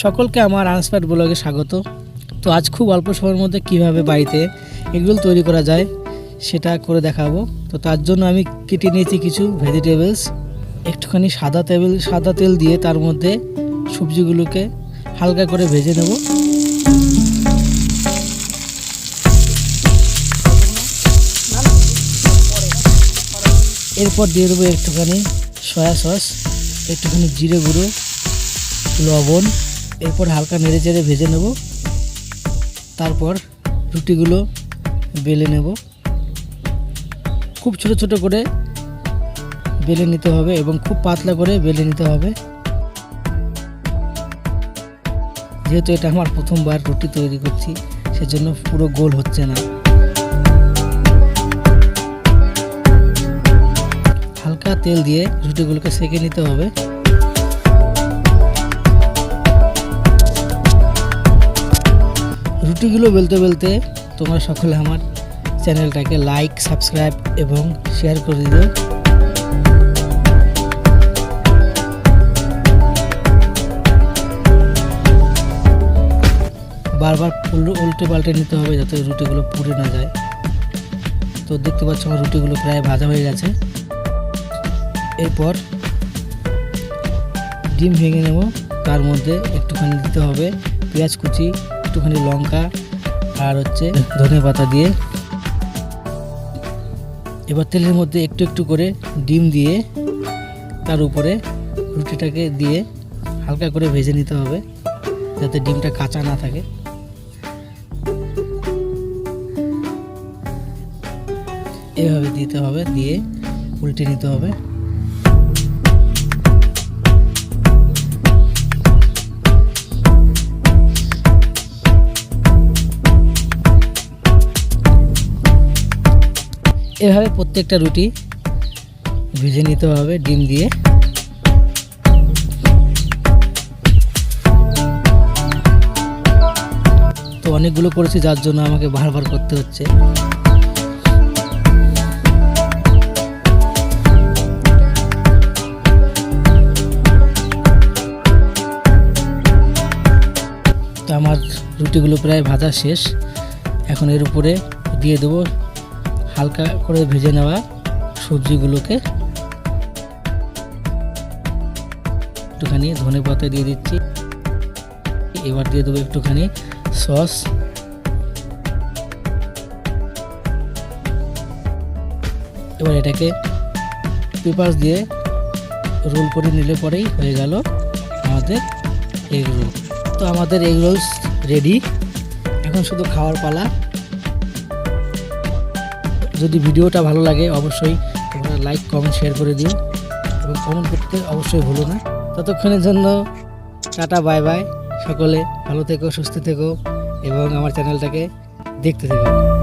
সকলকে আমার আনস্পায়ার্ড ব্লগে স্বাগত। তো আজ খুব অল্প সময়ের মধ্যে কীভাবে বাড়িতে এগুলো তৈরি করা যায় সেটা করে দেখাবো। তো তার জন্য আমি কেটে নিয়েছি কিছু ভেজিটেবলস একটুখানি সাদা তেল সাদা তেল দিয়ে তার মধ্যে সবজিগুলোকে হালকা করে ভেজে নেব। এরপর দিয়ে দেবো একটুখানি সয়া সস একটুখানি জিরে গুঁড়ো, লবণ। এরপর হালকা নেড়ে চেড়ে ভেজে নেব। তারপর রুটিগুলো বেলে নেব। খুব ছোট ছোট করে বেলে নিতে হবে এবং খুব পাতলা করে বেলে নিতে হবে। যেহেতু এটা আমার প্রথমবার রুটি তৈরি করছি, সেজন্য পুরো গোল হচ্ছে না। হালকা তেল দিয়ে রুটিগুলোকে সেকে নিতে হবে। রুটিগুলো বেলতে বেলতে তোমরা সকলে আমার চ্যানেলটাকে লাইক সাবস্ক্রাইব এবং শেয়ার করে দিও বারবার উল্টে পাল্টে নিতে হবে যাতে রুটিগুলো পুড়ে না যায়। তো দেখতে পাচ্ছ আমার রুটিগুলো প্রায় ভাজা হয়ে গেছে। এরপর ডিম ভেঙে নেব। তার মধ্যে একটুখানি দিতে হবে পেঁয়াজ কুচি একটুখানি লঙ্কা আর হচ্ছে ধনে পাতা দিয়ে এবার তেলের মধ্যে একটু একটু করে ডিম দিয়ে তার উপরে রুটিটাকে দিয়ে হালকা করে ভেজে নিতে হবে যাতে ডিমটা কাঁচা না থাকে। এভাবে দিতে হবে, দিয়ে উল্টে নিতে হবে। এভাবে প্রত্যেকটা রুটি ভেজে নিতে হবে, ডিম দিয়ে। তো অনেকগুলো করেছি, যার জন্য আমাকে বারবার করতে হচ্ছে। তো আমার রুটিগুলো প্রায় ভাজা শেষ। এখন এর উপরে দিয়ে দেবো হালকা করে ভেজে নেওয়া সবজিগুলোকে একটুখানি ধনে পাতা দিয়ে দিচ্ছি। এবার দিয়ে দেবো একটুখানি সস। এবার এটাকে পেপার দিয়ে রোল করে নিলে পরেই হয়ে গেল আমাদের এগ রোল। তো আমাদের এগ রোলস রেডি। এখন শুধু খাওয়ার পালা। যদি ভিডিওটা ভালো লাগে অবশ্যই তোমরা লাইক কমেন্ট শেয়ার করে দিও। এবং কমেন্ট করতে অবশ্যই ভুলো না। ততক্ষণের জন্য টাটা বাই বাই সকলে ভালো থেকো, সুস্থ থেকো। এবং আমার চ্যানেলটাকে দেখতে থেকো।